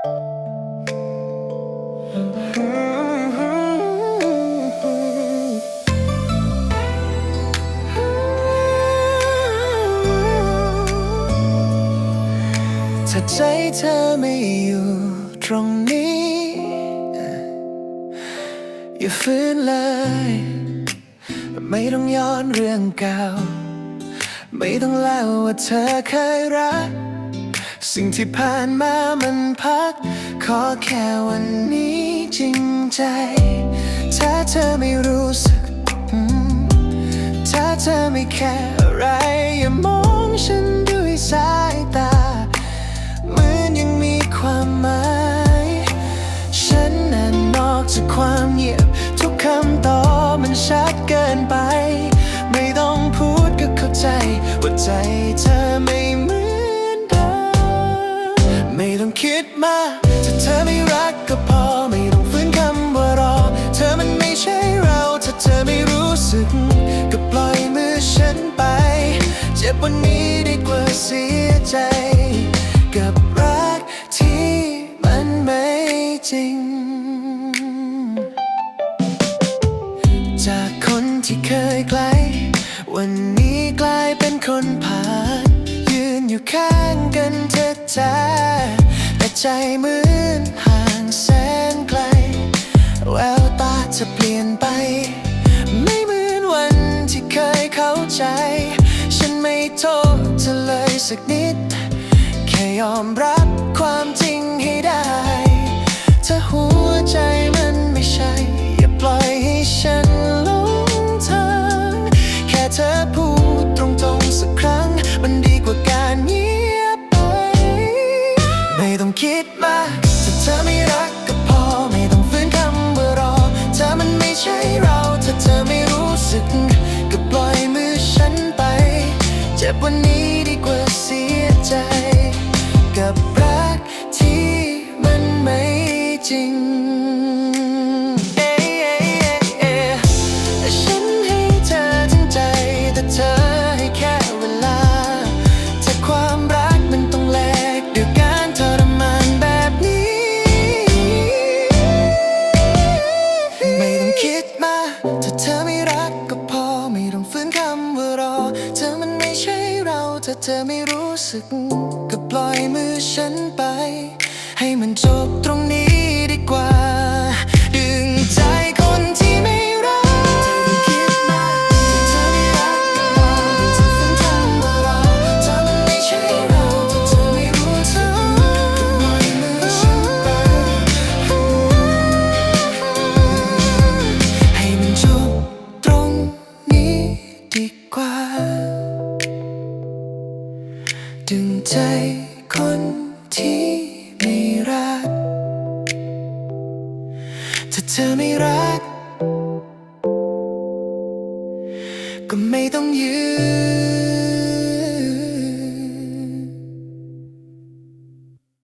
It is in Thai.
ถ้าใจเธอไม่อยู่ตรงนี้ อย่าฟื้นเลย ไม่ต้องย้อนเรื่องเก่า ไม่ต้องเล่าว่าเธอเคยรัก สิ่งที่ผ่านมามันพัก ขอแค่วันนี้จริงใจ ถ้าเธอไม่รู้สึก ถ้าเธอไม่แค่อะไรอย่ามองฉัน คิดมากถ้าเธอไม่รักก็พอไม่ต้องฟื้นคำว่ารอ เธอมันไม่ใช่เรา ถ้าเธอไม่รู้สึก ก็ปล่อยมือฉันไป เจ็บวันนี้ดีกว่าเสียใจ กับรักที่มันไม่จริง จากคนที่เคยไกล วันนี้กลายเป็นคนผ่าน ยืนอยู่ข้างกันเธอจ้ ใจเหมือนห่างแสนไกล แววตาจะเปลี่ยนไป ไม่เหมือนวันที่เคยเข้าใจ ฉันไม่โทษเธอเลยสักนิด แค่ยอมรับความ กว่าเสียใจ กับรักที่มันไม่จริง ธอไม่รู้สึก ก็ปล่อยมือฉันไป ให้มันจบ ดึงใจคนที่ไม่รัก ถ้าเธอไม่รัก ก็ไม่ต้องยืน